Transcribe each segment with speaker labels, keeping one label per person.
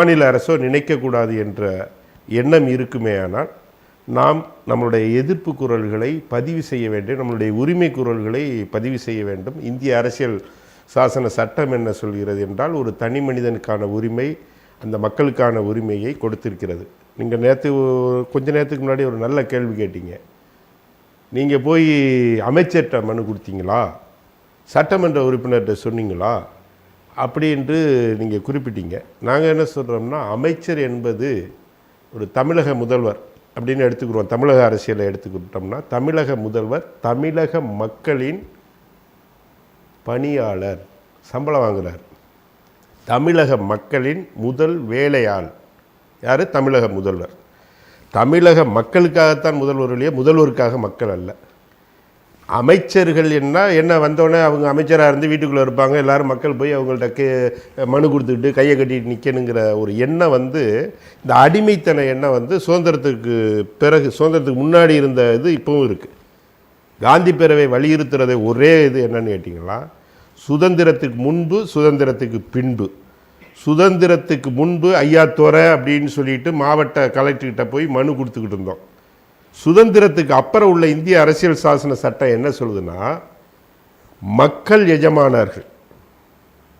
Speaker 1: மாநில அரசோ நினைக்கக்கூடாது என்ற எண்ணம் இருக்குமே ஆனால் நாம் நம்மளுடைய எதிர்ப்பு குரல்களை பதிவு செய்ய வேண்டும் நம்மளுடைய உரிமை குரல்களை பதிவு செய்ய வேண்டும். இந்திய அரசியல் சாசன சட்டம் என்ன சொல்கிறது என்றால் ஒரு தனி மனிதனுக்கான உரிமை அந்த மக்களுக்கான உரிமையை கொடுத்திருக்கிறது. நீங்கள் நேற்று கொஞ்ச நேரத்துக்கு முன்னாடி ஒரு நல்ல கேள்வி கேட்டீங்க. நீங்கள் போய் அமைச்சர்கிட்ட மனு கொடுத்தீங்களா? சட்டமன்ற உறுப்பினர்கிட்ட சொன்னீங்களா? அப்படி என்று நீங்கள் குறிப்பிட்டீங்க. நாங்கள் என்ன சொல்கிறோம்னா அமைச்சர் என்பது ஒரு தமிழக முதல்வர் அப்படின்னு எடுத்துக்கிறோம். தமிழக அரசியலை எடுத்துக்கிட்டோம்னா தமிழக முதல்வர் தமிழக மக்களின் பணியாளர் சம்பளம் வாங்குகிறார் தமிழக மக்களின் முதல் வேலையாள். யார்? தமிழக முதல்வர். தமிழக மக்களுக்காகத்தான் முதல்வர் முதல்வருக்காக மக்கள் அல்ல. அமைச்சர்கள் என்ன என்ன வந்தோடனே அவங்க அமைச்சராக இருந்து வீட்டுக்குள்ளே இருப்பாங்க. எல்லோரும் மக்கள் போய் அவங்கள்ட்ட கே மனு கொடுத்துக்கிட்டு கையை கட்டிட்டு நிற்கணுங்கிற ஒரு எண்ணம் வந்து இந்த அடிமைத்தன எண்ணம் வந்து சுதந்திரத்துக்கு பிறகு சுதந்திரத்துக்கு முன்னாடி இருந்த இது இப்போவும் இருக்குது காந்தி பேரவை வலியுறுத்துறதை ஒரே இது என்னன்னு கேட்டிங்களா? சுதந்திரத்துக்கு முன்பு சுதந்திரத்துக்கு பின்பு. சுதந்திரத்துக்கு முன்பு ஐயா துறை அப்படின்னு சொல்லிட்டு மாவட்ட கலெக்டர்கிட்ட போய் மனு கொடுத்துக்கிட்டு இருந்தோம். சுதந்திரத்துக்கு அப்புறம் உள்ள இந்திய அரசியல் சாசன சட்டம் என்ன சொல்லுதுன்னா மக்கள் எஜமானர்கள்.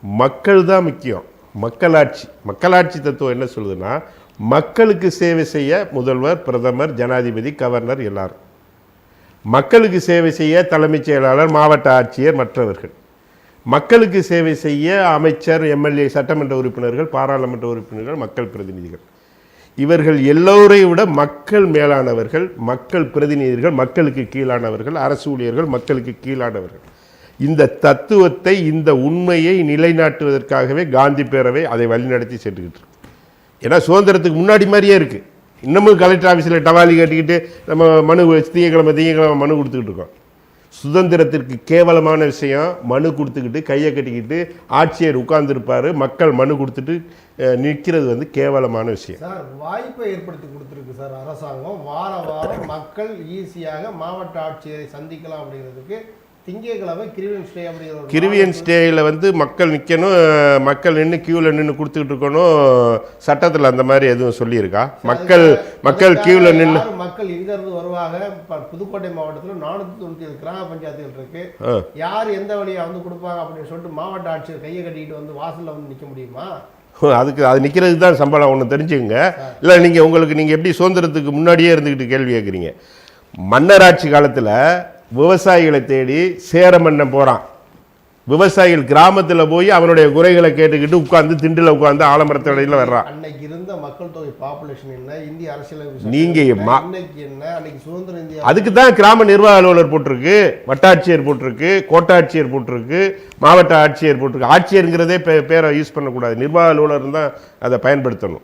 Speaker 1: மக்கள் தான் முக்கியம். மக்களாட்சி. மக்களாட்சி தத்துவம் என்ன சொல்லுதுன்னா மக்களுக்கு சேவை செய்ய முதல்வர் பிரதமர் ஜனாதிபதி கவர்னர் எல்லாரும். மக்களுக்கு சேவை செய்ய தலைமைச் செயலாளர் மாவட்ட ஆட்சியர் மற்றவர்கள். மக்களுக்கு சேவை செய்ய அமைச்சர் எம்எல்ஏ சட்டமன்ற உறுப்பினர்கள் பாராளுமன்ற உறுப்பினர்கள் மக்கள் பிரதிநிதிகள். இவர்கள் எல்லோரையும் விட மக்கள் மேலானவர்கள் மக்கள் பிரதிநிதிகள் மக்களுக்கு கீழானவர்கள் அரசு ஊழியர்கள் மக்களுக்கு கீழானவர்கள். இந்த தத்துவத்தை இந்த உண்மையை நிலைநாட்டுவதற்காகவே காந்தி பேரவை அதை வழிநடத்தி சென்றுக்கிட்டு இருக்கு. ஏன்னா சுதந்திரத்துக்கு முன்னாடி மாதிரியே இருக்குது இன்னமும் கலெக்டர் ஆஃபீஸில் டவாலி கட்டிக்கிட்டு நம்ம மனு திங்கக்கிழமை திங்கக்கிழமை மனு கொடுத்துக்கிட்டு இருக்கோம். சுதந்திரத்திற்கு கேவலமான விஷயம். மனு கொடுத்துக்கிட்டு கையை கட்டிக்கிட்டு ஆட்சியர் உட்கார்ந்துருப்பார். மக்கள் மனு கொடுத்துட்டு நிற்கிறது வந்து கேவலமான விஷயம்.
Speaker 2: சார் வாய்ப்பை ஏற்படுத்தி கொடுத்துருக்கு சார் அரசாங்கம். வார வாரம் மக்கள் ஈஸியாக மாவட்ட ஆட்சியரை சந்திக்கலாம் அப்படிங்கிறதுக்கு
Speaker 1: கிரிவியன் ஸ்டேயில் வந்து மக்கள் நிற்கணும் மக்கள் நின்று க்யூவில் நின்று கொடுத்துக்கிட்டு இருக்கணும் சட்டத்தில் அந்த மாதிரி எதுவும் சொல்லியிருக்கா? மக்கள் மக்கள் க்யூவில் நின்று
Speaker 2: மக்கள் எங்க இருந்து வருவாங்க புதுக்கோட்டை மாவட்டத்தில் நானூற்றி தொண்ணூற்றி ஏழு கிராம பஞ்சாயத்துகள் இருக்கு. யார் எந்த வழியா வந்து கொடுப்பாங்க அப்படின்னு சொல்லிட்டு மாவட்ட ஆட்சியர் கையை கட்டிக்கிட்டு வந்து வாசல்ல வந்து நிக்க முடியுமா?
Speaker 1: அதுக்கு அது நிற்கிறதுக்கு தான் சம்பளம் ஒன்று தெரிஞ்சுக்கங்க. இல்லை நீங்கள் உங்களுக்கு நீங்கள் எப்படி சுதந்திரத்துக்கு முன்னாடியே இருந்துக்கிட்டு கேள்வி கேட்குறீங்க மன்னராட்சி காலத்தில் விவசாயிகளை தேடி சேர மன்னன் போகிறான் விவசாயிகள் கிராமத்தில் போய் அவனுடைய குறைகளை கேட்டுக்கிட்டு உட்காந்து திண்டில் உட்காந்து ஆலமரத்தடையில் வர்றான்.
Speaker 2: அன்னைக்கு இருந்த மக்கள் தொகை பாப்புலேஷன் என்ன? இந்திய அரசியல்
Speaker 1: நீங்க மா-
Speaker 2: இன்னைக்கு என்ன? அன்னைக்கு சுதந்திர இந்தியா
Speaker 1: அதுக்கு தான் கிராம நிர்வாக அலுவலர் போட்டிருக்கு வட்டாட்சியர் போட்டிருக்கு கோட்டாட்சியர் போட்டிருக்கு மாவட்ட ஆட்சியர் போட்டிருக்கு. ஆட்சியருங்கிறதே பே பேரை யூஸ் பண்ணக்கூடாது. நிர்வாக அலுவலர் தான் அதை பயன்படுத்தணும்.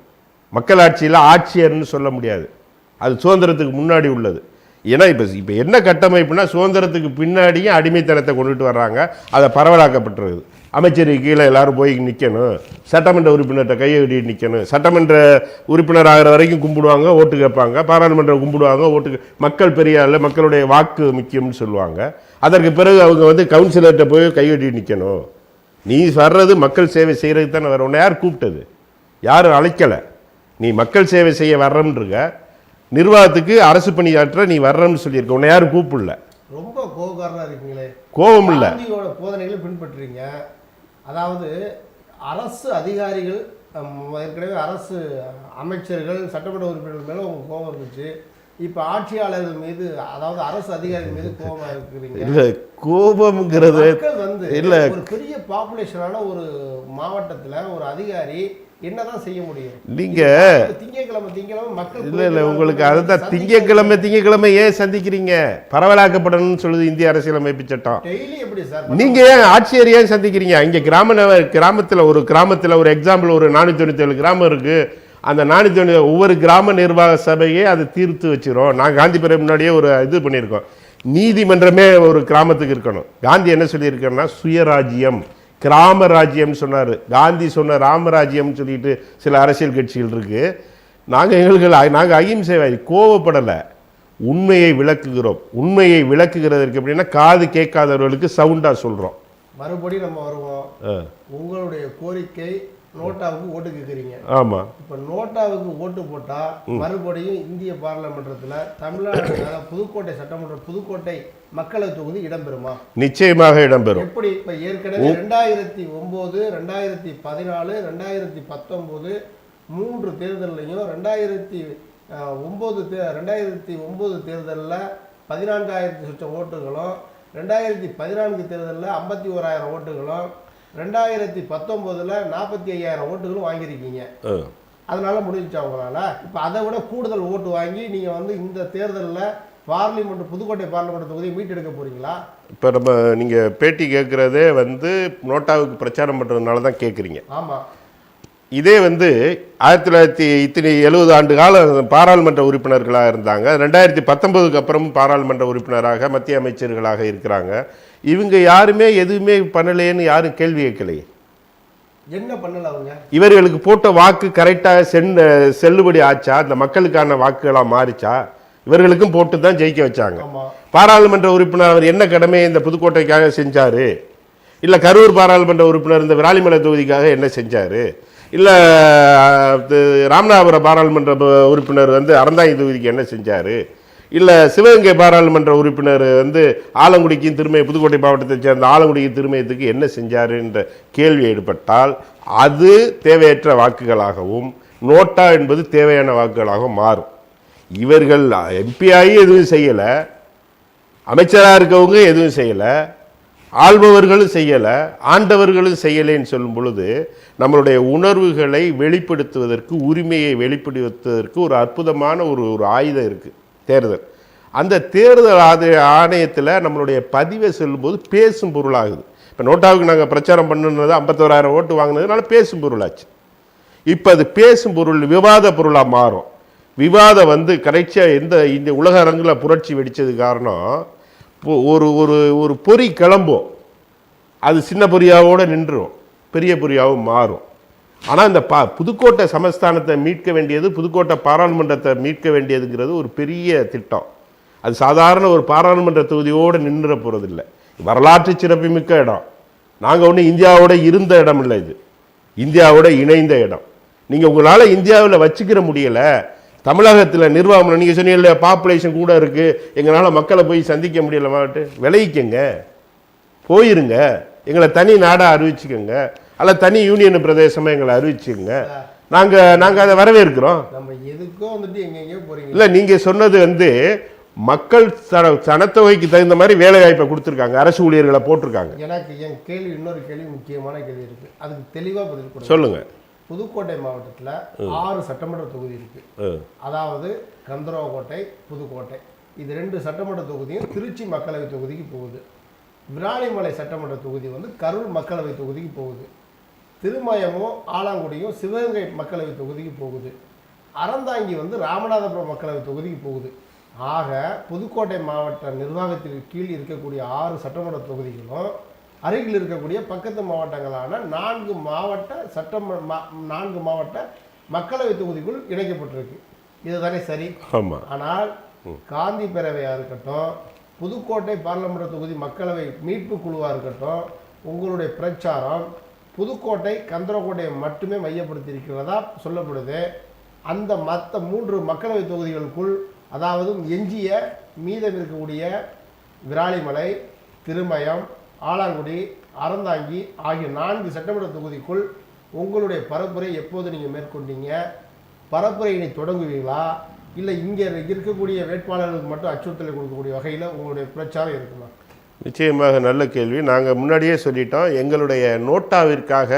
Speaker 1: மக்கள் ஆட்சியில் ஆட்சியர்னு சொல்ல முடியாது. அது சுதந்திரத்துக்கு முன்னாடி உள்ளது. ஏன்னா இப்போ இப்போ என்ன கட்டமைப்புனா சுதந்திரத்துக்கு பின்னாடியும் அடிமைத்தனத்தை கொண்டுட்டு வர்றாங்க. அதை பரவலாக்கப்பட்டுருது அமைச்சருக்கு கீழே எல்லாரும் போய் நிற்கணும் சட்டமன்ற உறுப்பினர்கிட்ட கையை கட்டிட்டு நிற்கணும் சட்டமன்ற உறுப்பினர் ஆகிற வரைக்கும் கும்பிடுவாங்க ஓட்டு கேட்பாங்க. பாராளுமன்றம் கும்பிடுவாங்க ஓட்டு மக்கள் பெரிய இல்லை மக்களுடைய வாக்கு முக்கியம்னு சொல்லுவாங்க. அதற்கு பிறகு அவங்க வந்து கவுன்சிலர்கிட்ட போய் கையெட்டி நிற்கணும் நீ வர்றது மக்கள் சேவை செய்கிறதுக்கு தானே வர உன்னை யார் கூப்பிட்டது? யாரும் அழைக்கலை. நீ மக்கள் சேவை செய்ய வர்றோம்ன்றிருக்க நிர்வாகத்துக்கு அரசு பணியாற்ற நீ வர்றன்னு சொல்லியிருக்க. உன்னை யாரும் கூப்பிடல.
Speaker 2: ரொம்ப கோபக்காரனா இருக்கீங்களே.
Speaker 1: கோபம் இல்லை.
Speaker 2: காந்தியோட போதனைகளை பின்பற்றுறீங்க. அதாவது அரசு அதிகாரிகள் ஏற்கனவே அரசு அமைச்சர்கள் சட்டமன்ற உறுப்பினர்கள் மேல உங்க கோபம் இருந்துச்சு. இப்ப ஆட்சியாளர்கள் மீது அதாவது அரசு அதிகாரிகள் மீது கோபமா இருக்கிறீங்க?
Speaker 1: இல்லை கோபம்ங்கிறது
Speaker 2: வந்து
Speaker 1: இல்ல.
Speaker 2: ஒரு பெரிய பாப்புலேஷனான ஒரு மாவட்டத்துல ஒரு அதிகாரி என்னதான் செய்ய முடியும்?
Speaker 1: நீங்க
Speaker 2: திங்கட்கிழமை மக்கள்
Speaker 1: இல்லை இல்லை உங்களுக்கு அதுதான் திங்கக்கிழமை திங்கக்கிழமை ஏன் சந்திக்கிறீங்க? பரவலாக்கப்படணும்னு சொல்லுது இந்திய அரசியலமைப்பு சட்டம்.
Speaker 2: டெய்லி எப்படி சார்
Speaker 1: நீங்க ஏன் ஆட்சியர் ஏன் சந்திக்கிறீங்க? இங்க கிராம கிராமத்துல ஒரு கிராமத்துல ஒரு எக்ஸாம்பிள் ஒரு நானூற்றி தொண்ணூற்றி ஏழு கிராமம் இருக்கு. அந்த நானூற்றி தொண்ணூறு ஒவ்வொரு கிராம நிர்வாக சபையே அதை தீர்த்து வச்சிரும். நான் காந்தி பிறகு முன்னாடியே ஒரு இது பண்ணியிருக்கோம். நீதிமன்றமே ஒரு கிராமத்துக்கு இருக்கணும். காந்தி என்ன சொல்லியிருக்காருன்னா சுயராஜ்யம். கிராம ராஜ்யம்னு சொன்னார். காந்தி சொன்ன ராமராஜ்யம்னு சொல்லிட்டு சில அரசியல் கட்சிகள் இருக்கு. நாங்கள் எங்களுக்கு நாங்கள் அகிம்சைவாதி கோவப்படலை. உண்மையை விளக்குகிறோம். உண்மையை விளக்குகிறதற்கு எப்படின்னா காது கேட்காதவர்களுக்கு சவுண்டாக சொல்கிறோம்
Speaker 2: மறுபடியும் நம்ம வருவோம். உங்களுடைய கோரிக்கை நோட்டாவுக்கு ஓட்டு கேட்குறீங்க.
Speaker 1: ஆமாம்
Speaker 2: இப்போ நோட்டாவுக்கு ஓட்டு போட்டால் மறுபடியும் இந்திய பாராளுமன்றத்தில் தமிழ்நாடு புதுக்கோட்டை சட்டமன்ற புதுக்கோட்டை மக்களவை தொகுதி இடம்பெறுமா?
Speaker 1: நிச்சயமாக இடம்பெறும்.
Speaker 2: எப்படி? இப்போ ஏற்கனவே ரெண்டாயிரத்தி ஒம்பது ரெண்டாயிரத்தி பதினாலு ரெண்டாயிரத்தி பத்தொம்போது மூன்று தேர்தல்லையும் ரெண்டாயிரத்தி ஒம்பது தே ரெண்டாயிரத்தி ஒம்பது தேர்தலில் பதினான்காயிரத்தி சொச்ச ஓட்டுகளும் ரெண்டாயிரத்தி பதினான்கு தேர்தலில் ஐம்பத்தி ஓராயிரம் ஓட்டுகளும் ரெண்டாயிரத்தி பத்தொம்போதில் நாற்பத்தி ஐயாயிரம் ஓட்டுகளும் வாங்கியிருக்கீங்க. அதனால முடிஞ்சிச்சா உங்களால்? இப்போ அதை விட கூடுதல் ஓட்டு வாங்கி நீங்கள் வந்து இந்த தேர்தலில் பார்லிமெண்ட் புதுக்கோட்டை பார்லிமெண்ட் தொகுதியை மீட்டெடுக்க போறீங்களா?
Speaker 1: இப்போ நம்ம நீங்கள் பேட்டி கேட்குறதே வந்து நோட்டாவுக்கு பிரச்சாரம் பண்ணுறதுனால தான் கேட்குறீங்க.
Speaker 2: ஆமாம்
Speaker 1: இதே வந்து ஆயிரத்தி தொள்ளாயிரத்தி இத்தனை எழுபது ஆண்டு காலம் பாராளுமன்ற உறுப்பினர்களாக இருந்தாங்க. ரெண்டாயிரத்தி பத்தொன்பதுக்கு அப்புறம் பாராளுமன்ற உறுப்பினராக மத்திய அமைச்சர்களாக இருக்கிறாங்க. இவங்க யாருமே எதுவுமே பண்ணலையேன்னு யாரும் கேள்வி கேட்கலையே.
Speaker 2: என்ன பண்ணல அவங்க?
Speaker 1: இவர்களுக்கு போட்ட வாக்கு கரெக்டாக சென் செல்லுபடி ஆச்சா? இந்த மக்களுக்கான வாக்குகளாக மாறிச்சா? இவர்களுக்கும் போட்டு தான் ஜெயிக்க வச்சாங்க. பாராளுமன்ற உறுப்பினர் அவர் என்ன கடமையை இந்த புதுக்கோட்டைக்காக செஞ்சாரு? இல்லை கரூர் பாராளுமன்ற உறுப்பினர் இந்த விராலிமலை தொகுதிக்காக என்ன செஞ்சாரு? இல்லை ராமநாதபுரம் பாராளுமன்ற உறுப்பினர் வந்து அறந்தாங்கி தொகுதிக்கு என்ன செஞ்சாரு? இல்லை சிவகங்கை பாராளுமன்ற உறுப்பினர் வந்து ஆலங்குடிக்கும் திருமய புதுக்கோட்டை மாவட்டத்தை சேர்ந்த ஆலங்குடிக்கும் திருமயத்துக்கு என்ன செஞ்சாருன்ற கேள்வி ஏற்பட்டால் அது தேவையற்ற வாக்குகளாகவும் நோட்டா என்பது தேவையான வாக்குகளாகவும் மாறும். இவர்கள் எம்பியாகி எதுவும் செய்யலை அமைச்சராக இருக்கவங்க எதுவும் செய்யலை ஆள்பவர்களும் செய்யலை ஆண்டவர்களும் செய்யலைன்னு சொல்லும் பொழுது நம்மளுடைய உணர்வுகளை வெளிப்படுத்துவதற்கு உரிமையை வெளிப்படுத்துவதற்கு ஒரு அற்புதமான ஒரு ஒரு ஆயுதம் இருக்குது தேர்தல். அந்த தேர்தல் ஆத ஆணையத்தில் நம்மளுடைய பதிவை செல்லும்போது பேசும் பொருளாகுது. இப்போ நோட்டாவுக்கு நாங்கள் பிரச்சாரம் பண்ணுனது ஐம்பத்தோராயிரம் ஓட்டு வாங்கினதுனால பேசும் பொருளாச்சு. இப்போ அது பேசும் பொருள் விவாத பொருளாக மாறும். விவாதம் வந்து கடைசியாக எந்த இந்த உலக அரங்கில் புரட்சி வெடித்தது காரணம் ஒரு ஒரு ஒரு பொறி கிளம்பும். அது சின்ன பொரியாவோடு நின்றுடும் பெரிய பொரியாவும் மாறும். ஆனால் இந்த பா புதுக்கோட்டை சமஸ்தானத்தை மீட்க வேண்டியது புதுக்கோட்டை பாராளுமன்றத்தை மீட்க வேண்டியதுங்கிறது ஒரு பெரிய திட்டம். அது சாதாரண ஒரு பாராளுமன்ற தொகுதியோடு நின்றுட போகிறதில்ல வரலாற்று சிறப்புமிக்க இடம். நாங்கள் ஒன்றும் இந்தியாவோட இருந்த இடம் இல்லை இது. இந்தியாவோட இணைந்த இடம். நீங்கள் உங்களால் இந்தியாவில் வச்சுக்கிற முடியலை. தமிழகத்தில் நிர்வாகம் நீங்கள் சொன்னீங்கல்ல பாப்புலேஷன் கூட இருக்குது எங்களால் மக்களை போய் சந்திக்க முடியல மாவட்டம் விளைவிக்கங்க போயிருங்க. எங்களை தனி நாடாக அறிவிச்சுக்கோங்க. அல்ல தனி யூனியன் பிரதேசமாக எங்களை அறிவிச்சுக்கோங்க நாங்கள் நாங்கள் அதை வரவேற்கிறோம்.
Speaker 2: நம்ம எதுக்கோ வந்துட்டு எங்கெங்கேயோ போறீங்க.
Speaker 1: இல்லை நீங்கள் சொன்னது வந்து மக்கள் சன சனத்தொகைக்கு தகுந்த மாதிரி வேலை வாய்ப்பை கொடுத்துருக்காங்க. அரசு ஊழியர்களை போட்டிருக்காங்க.
Speaker 2: எனக்கு என் கேள்வி இன்னொரு கேள்வி முக்கியமான கேள்வி இருக்கு. அதுக்கு தெளிவா பதில் கொடுங்க.
Speaker 1: சொல்லுங்க.
Speaker 2: புதுக்கோட்டை மாவட்டத்துல ஆறு சட்டமன்ற தொகுதி இருக்கு.
Speaker 1: ஆ,
Speaker 2: அதாவது கந்தரவக்கோட்டை புதுக்கோட்டை. இது ரெண்டு சட்டமன்ற தொகுதியும் திருச்சி மக்களவை தொகுதிக்கு போகுது. விராலிமலை சட்டமன்ற தொகுதி வந்து கரூர் மக்களவை தொகுதிக்கு போகுது. திருமயமும் ஆலாங்குடியும் சிவகங்கை மக்களவை தொகுதிக்கு போகுது. அறந்தாங்கி வந்து ராமநாதபுரம் மக்களவை தொகுதிக்கு போகுது. ஆக புதுக்கோட்டை மாவட்ட நிர்வாகத்திற்கு கீழ் இருக்கக்கூடிய ஆறு சட்டமன்ற தொகுதிகளும் அருகில் இருக்கக்கூடிய பக்கத்து மாவட்டங்களான நான்கு மாவட்ட சட்டம நான்கு மாவட்ட மக்களவை தொகுதிக்குள் இணைக்கப்பட்டிருக்கு. இதுதானே சரி? ஆனால் காந்தி பேரவையா இருக்கட்டும் புதுக்கோட்டை பார்லமெண்ட் தொகுதி மக்களவை மீட்பு குழுவா இருக்கட்டும் உங்களுடைய பிரச்சாரம் புதுக்கோட்டை கந்தரக்கோட்டையை மட்டுமே மையப்படுத்தி இருக்கிறதா சொல்லப்படுது. அந்த மற்ற மூன்று மக்களவை தொகுதிகளுக்குள் அதாவது எஞ்சிய மீதம் இருக்கக்கூடிய விராலிமலை திருமயம் ஆலாங்குடி அறந்தாங்கி ஆகிய நான்கு சட்டமன்ற தொகுதிக்குள் உங்களுடைய பரப்புரை எப்போது நீங்கள் மேற்கொண்டீங்க? பரப்புரையினை தொடங்குவீங்களா? இல்லை இங்கே இருக்கக்கூடிய வேட்பாளர்களுக்கு மட்டும் அச்சுறுத்தலை கொடுக்கக்கூடிய வகையில் உங்களுடைய பிரச்சாரம் இருக்குமா?
Speaker 1: நிச்சயமாக நல்ல கேள்வி. நாங்கள் முன்னாடியே சொல்லிட்டோம் எங்களுடைய நோட்டாவிற்காக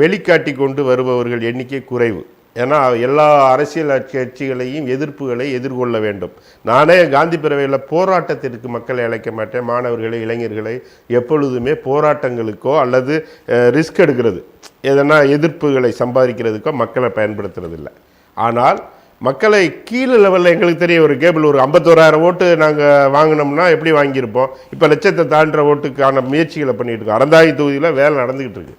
Speaker 1: வெளிக்காட்டி கொண்டு வருபவர்கள் எண்ணிக்கை குறைவு. ஏன்னா எல்லா அரசியல் கட்சிகளையும் எதிர்ப்புகளை எதிர்கொள்ள வேண்டும். நானே காந்தி பிறவையில் போராட்டத்திற்கு மக்களை அழைக்க மாட்டேன். மாணவர்களை இளைஞர்களை எப்பொழுதுமே போராட்டங்களுக்கோ அல்லது ரிஸ்க் எடுக்கிறது. எதனா எதிர்ப்புகளை சம்பாதிக்கிறதுக்கோ மக்களை பயன்படுத்துறதில்லை. ஆனால் மக்களை கீழே லெவலில் எங்களுக்கு தெரிய ஒரு கேபிள் ஒரு ஐம்பத்தோராயிரம் ஓட்டு நாங்கள் வாங்கினோம்னா எப்படி வாங்கியிருப்போம்? இப்போ லட்சத்தை தாண்டுற ஓட்டுக்கான முயற்சிகளை பண்ணிட்டு இருக்கோம். அறந்தாங்கி தொகுதியில் வேலை நடந்துக்கிட்டு இருக்கு.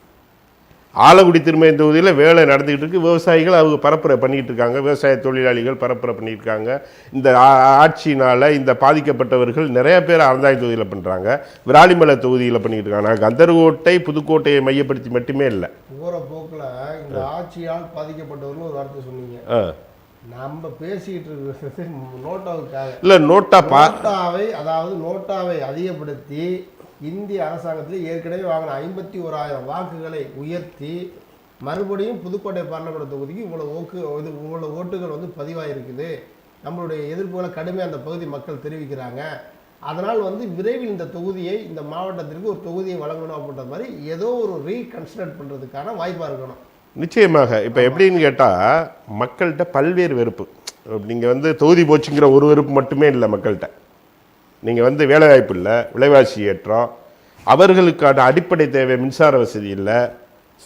Speaker 1: ஆலங்குடி திருமயம் தொகுதியில் வேலை நடந்துகிட்டு இருக்கு. விவசாயிகள் அவங்க பரப்புரை பண்ணிட்டு இருக்காங்க. விவசாய தொழிலாளிகள் பரப்புரை பண்ணிட்டு இருக்காங்க. இந்த ஆ- ஆட்சியினால இந்த பாதிக்கப்பட்டவர்கள் நிறைய பேர் அறந்தாய் தொகுதியில் பண்ணுறாங்க விராலிமலை தொகுதியில் பண்ணிட்டு இருக்காங்க. நான் கந்தர்கோட்டை புதுக்கோட்டையை மையப்படுத்தி மட்டுமே இல்லை.
Speaker 2: போகிற போக்கில் இந்த ஆட்சியால் பாதிக்கப்பட்டவர்கள் ஒரு வார்த்தை சொன்னீங்க. நம்ம பேசிக்கிட்டு இருக்கிறது நோட்டாவுக்காக.
Speaker 1: இல்லை நோட்டா
Speaker 2: நோட்டாவை அதாவது நோட்டாவை அதிகப்படுத்தி இந்திய அரசாங்கத்தில் ஏற்கனவே வாங்கின ஐம்பத்தி ஓராயிரம் வாக்குகளை உயர்த்தி மறுபடியும் புதுக்கோட்டை பார்லமெண்ட் தொகுதிக்கு இவ்வளோ ஓக்கு இது இவ்வளோ ஓட்டுகள் வந்து பதிவாயிருக்குது. நம்மளுடைய எதிர்ப்புகளை கடுமையாக அந்த பகுதி மக்கள் தெரிவிக்கிறாங்க. அதனால் வந்து விரைவில் இந்த தொகுதியை இந்த மாவட்டத்திற்கு ஒரு தொகுதியை வழங்கணும் அப்படின்ற மாதிரி ஏதோ ஒரு ரீகன்சிடர் பண்ணுறதுக்கான வாய்ப்பாக இருக்கணும்.
Speaker 1: நிச்சயமாக. இப்போ எப்படின்னு கேட்டால் மக்கள்கிட்ட பல்வேறு வெறுப்பு. நீங்கள் வந்து தொகுதி போச்சுங்கிற ஒரு வெறுப்பு மட்டுமே இல்லை மக்கள்கிட்ட. நீங்கள் வந்து வேலைவாய்ப்பு இல்லை விலைவாசி ஏற்றம் அவர்களுக்கான அடிப்படை தேவை மின்சார வசதி இல்லை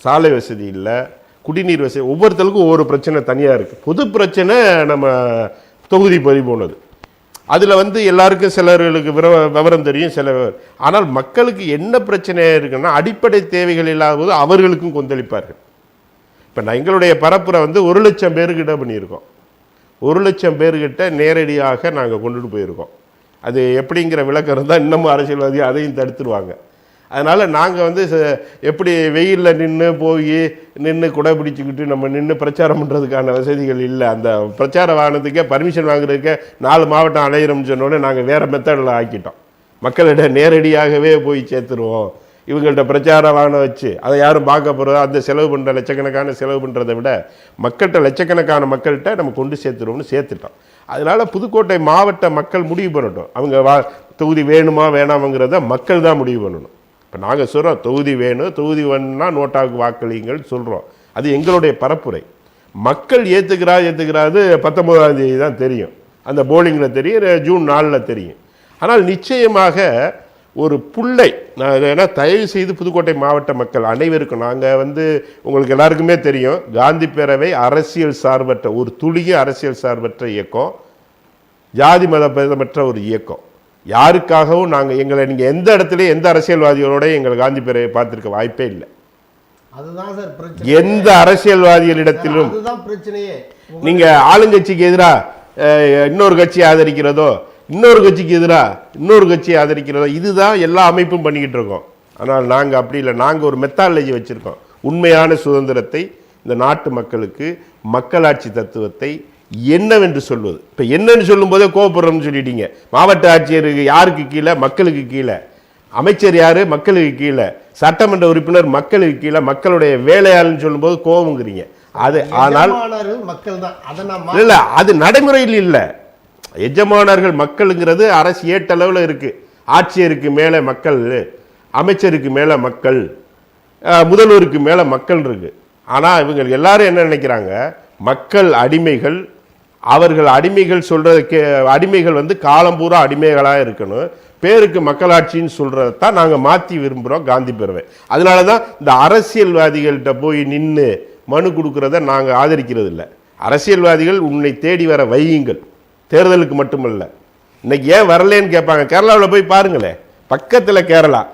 Speaker 1: சாலை வசதி இல்லை குடிநீர் வசதி ஒவ்வொருத்தருக்கும் ஒவ்வொரு பிரச்சனை தனியாக இருக்குது பொது பிரச்சனை நம்ம தொகுதி பறி போனது. அதில் வந்து எல்லாருக்கும் சிலர்களுக்கு விர விவரம் தெரியும் சில ஆனால் மக்களுக்கு என்ன பிரச்சனையாக இருக்குன்னா அடிப்படை தேவைகள் இல்லாத போது அவர்களுக்கும் கொந்தளிப்பார்கள். இப்போ நான் எங்களுடைய பரப்புரை வந்து ஒரு லட்சம் பேருக்கிட்ட பண்ணியிருக்கோம். ஒரு லட்சம் பேர்கிட்ட நேரடியாக நாங்கள் கொண்டுட்டு போயிருக்கோம். அது எப்படிங்கிற விளக்கம் இருந்தால் இன்னமும் அரசியல்வாதி அதையும் தடுத்துருவாங்க. அதனால் நாங்கள் வந்து ச- எப்படி வெயிலில் நின்று போய் நின்று குடை பிடிச்சிக்கிட்டு நம்ம நின்று பிரச்சாரம் பண்ணுறதுக்கான வசதிகள் இல்லை. அந்த பிரச்சார வாகனத்துக்கே பர்மிஷன் வாங்குறதுக்கே நாலு மாவட்டம் அலையிறோம்னு சொன்னோடனே நாங்கள் வேறு மெத்தடில் ஆக்கிட்டோம். மக்களிடம் நேரடியாகவே போய் சேர்த்துருவோம். இவங்கள்ட்ட பிரச்சாரமான வச்சு அதை யாரும் பார்க்க போகிறதா அந்த செலவு பண்ணுற லட்சக்கணக்கான செலவு பண்ணுறதை விட மக்கள்கிட்ட லட்சக்கணக்கான மக்கள்கிட்ட நம்ம கொண்டு சேர்த்துருவோம்னு சேர்த்துட்டோம். அதனால் புதுக்கோட்டை மாவட்ட மக்கள் முடிவு பண்ணட்டும். அவங்க வா தொகுதி வேணுமா வேணாமங்கிறத மக்கள் தான் முடிவு பண்ணணும். இப்போ நாங்கள் சொல்கிறோம் தொகுதி வேணும் தொகுதி வேணும்னா நோட்டாவுக்கு வாக்களிங்கள் சொல்கிறோம் அது எங்களுடைய பரப்புரை. மக்கள் ஏற்றுக்கிறா ஏற்றுக்கிறாது பத்தொம்போதாம் தேதி தான் தெரியும். அந்த போலிங்கில் தெரியும் ஜூன் நாலில் தெரியும். ஆனால் நிச்சயமாக ஒரு புள்ளை. நான் ஏன்னா தயவு செய்து புதுக்கோட்டை மாவட்ட மக்கள் அனைவருக்கும் நாங்கள் வந்து உங்களுக்கு எல்லாருக்குமே தெரியும் காந்தி பேரவை அரசியல் சார்பற்ற ஒரு துளிய அரசியல் சார்பற்ற இயக்கம் ஜாதி மத பேதமற்ற ஒரு இயக்கம். யாருக்காகவும் நாங்கள் எங்களை நீங்கள் எந்த இடத்துலையும் எந்த அரசியல்வாதிகளோட எங்கள் காந்தி பேரவை பார்த்துருக்க வாய்ப்பே இல்லை. எந்த அரசியல்வாதிகளிடத்திலும் நீங்க ஆளுங்கட்சிக்கு எதிராக இன்னொரு கட்சியை ஆதரிக்கிறதோ இன்னொரு கட்சிக்கு எதிராக இன்னொரு கட்சியை ஆதரிக்கிறதோ? இதுதான் எல்லா அமைப்பும் பண்ணிக்கிட்டு இருக்கோம். ஆனால் நாங்கள் அப்படி இல்லை. நாங்கள் ஒரு மெத்தாலஜி வச்சுருக்கோம். உண்மையான சுதந்திரத்தை இந்த நாட்டு மக்களுக்கு மக்களாட்சி தத்துவத்தை என்னவென்று சொல்வது? இப்போ என்னன்னு சொல்லும்போதே கோபப்படுறோம்னு சொல்லிட்டீங்க. மாவட்ட ஆட்சியருக்கு யாருக்கு கீழே? மக்களுக்கு கீழே. அமைச்சர் யாரு? மக்களுக்கு கீழே. சட்டமன்ற உறுப்பினர் மக்களுக்கு கீழே. மக்களுடைய வேலையாள்னு சொல்லும்போது கோபங்கிறீங்க அது ஆனால்
Speaker 2: மக்கள் தான்
Speaker 1: இல்ல. அது நடைமுறையில் இல்லை. எஜமானர்கள் மக்களுங்கிறது அரசு ஏட்டளவில் இருக்குது ஆட்சியருக்கு மேலே மக்கள் அமைச்சருக்கு மேலே மக்கள் முதல்வருக்கு மேலே மக்கள் இருக்குது ஆனால் இவங்க எல்லாரும் என்ன நினைக்கிறாங்க? மக்கள் அடிமைகள் அவர்கள் அடிமைகள் சொல்கிற கே அடிமைகள் வந்து காலம் பூரா அடிமைகளாக இருக்கணும். பேருக்கு மக்களாட்சின்னு சொல்கிறத தான் நாங்கள் மாற்றி விரும்புகிறோம் காந்தி பேரவை. அதனால தான் இந்த அரசியல்வாதிகள்கிட்ட போய் நின்று மனு கொடுக்குறத நாங்கள் ஆதரிக்கிறது இல்லை அரசியல்வாதிகள் உன்னை தேடி வர வையுங்கள். தேர்தலுக்கு மட்டுமல்ல. இன்னைக்கு ஏன் வரலேன்னு கேட்பாங்க. கேரளாவில் போய் பாருங்களேன். பக்கத்தில் கேரளா.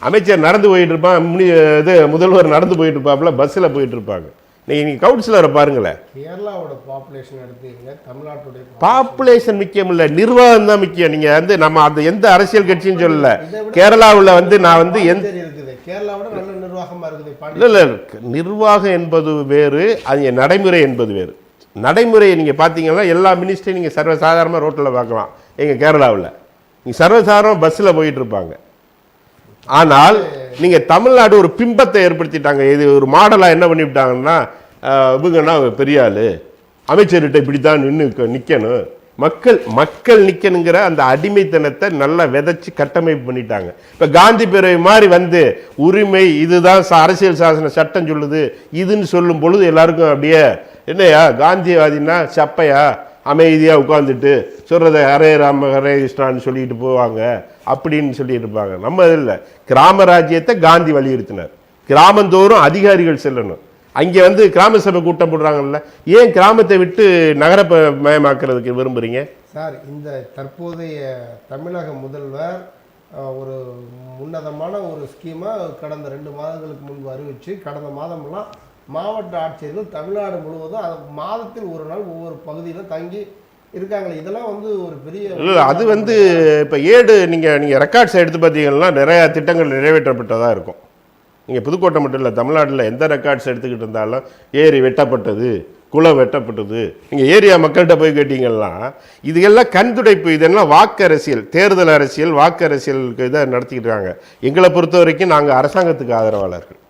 Speaker 1: அமைச்சர் நடந்து போயிட்டு இருப்பான். முனி- இது முதல்வர் நடந்து போயிட்டு இருப்பாப்புல பஸ்ஸில் போயிட்டு இருப்பாங்க. நீங்கள் நீங்கள் கவுன்சிலரை பாருங்களேன்.
Speaker 2: கேரளாவோட பாப்புலேஷன் எடுத்துக்கங்க தமிழ்நாட்டுடைய.
Speaker 1: பாப்புலேஷன் முக்கியம் இல்லை. நிர்வாகம் தான் முக்கியம். நீங்கள் வந்து நம்ம அந்த எந்த அரசியல் கட்சின்னு சொல்லல. கேரளாவில் வந்து நான் வந்து எந்த
Speaker 2: கேரளாவோட நல்ல நிர்வாகமா இருக்குது.
Speaker 1: இல்லை இல்லை. நிர்வாகம் என்பது வேறு அது நடைமுறை என்பது வேறு. நடைமுறையை நீங்கள் பார்த்தீங்கன்னா எல்லா மினிஸ்டரையும் நீங்கள் சர்வசாதாரணமாக ரோட்டில் பார்க்கலாம். எங்கள் கேரளாவில். நீங்கள் சர்வசாதாரணமாக பஸ்ஸில் போயிட்டு இருப்பாங்க. ஆனால் நீங்கள் தமிழ்நாடு ஒரு பிம்பத்தை ஏற்படுத்திட்டாங்க. இது ஒரு மாடலாக என்ன பண்ணிவிட்டாங்கன்னா இவங்கன்னா பெரிய ஆள். அமைச்சர்கிட்ட இப்படி தான் நின்று நிற்கணும் மக்கள் மக்கள் நிற்கணுங்கிற அந்த அடிமைத்தனத்தை நல்லா விதைச்சு கட்டமைப்பு பண்ணிட்டாங்க. இப்போ காந்தி பேரவை மாதிரி வந்து உரிமை இதுதான் அரசியல் சாசன சட்டம் சொல்லுது இதுன்னு சொல்லும் பொழுது எல்லாருக்கும் அப்படியே என்னையா காந்திவாதின்னா சப்பையா அமைதியாக உட்காந்துட்டு சொல்கிறத ஹரே ராம ஹரே கிருஷ்ணான்னு சொல்லிட்டு போவாங்க அப்படின்னு சொல்லிட்டு இருப்பாங்க. நம்ம இது இல்லை கிராம ராஜ்யத்தை காந்தி வலியுறுத்தினார். கிராமந்தோறும் அதிகாரிகள் செல்லணும். அங்கே வந்து கிராம சபை கூட்டம் போடுறாங்கல்ல. ஏன் கிராமத்தை விட்டு நகர மயமாக்குறதுக்கு விரும்புறீங்க?
Speaker 2: சார் இந்த தற்போதைய தமிழக முதல்வர் ஒரு உன்னதமான ஒரு ஸ்கீமை கடந்த ரெண்டு மாதங்களுக்கு முன்பு அறிவிச்சு கடந்த மாதமெல்லாம் மாவட்ட ஆட்சியர்கள் தமிழ்நாடு முழுவதும் அது மாதத்தில் ஒரு நாள் ஒவ்வொரு பகுதியில் தங்கி இருக்காங்களே. இதெல்லாம் வந்து ஒரு பெரிய
Speaker 1: இல்லை அது வந்து இப்போ ஏடு நீங்கள் நீங்கள் ரெக்கார்ட்ஸ் எடுத்து பார்த்தீங்கன்னா நிறையா திட்டங்கள் நிறைவேற்றப்பட்டதாக இருக்கும். நீங்கள் புதுக்கோட்டை மட்டும் இல்லை தமிழ்நாட்டில் எந்த ரெக்கார்ட்ஸ் எடுத்துக்கிட்டு இருந்தாலும் ஏரி வெட்டப்பட்டது குளம் வெட்டப்பட்டது. நீங்கள் ஏரியா மக்கள்கிட்ட போய் கேட்டிங்கன்னா இது எல்லாம் கண்துடைப்பு இதெல்லாம் வாக்கு அரசியல் தேர்தல் அரசியல் வாக்கு அரசியலுக்கு இதை நடத்திக்கிட்டு இருக்காங்க. எங்களை பொறுத்த வரைக்கும் நாங்கள் அரசாங்கத்துக்கு ஆதரவாளர்கள்.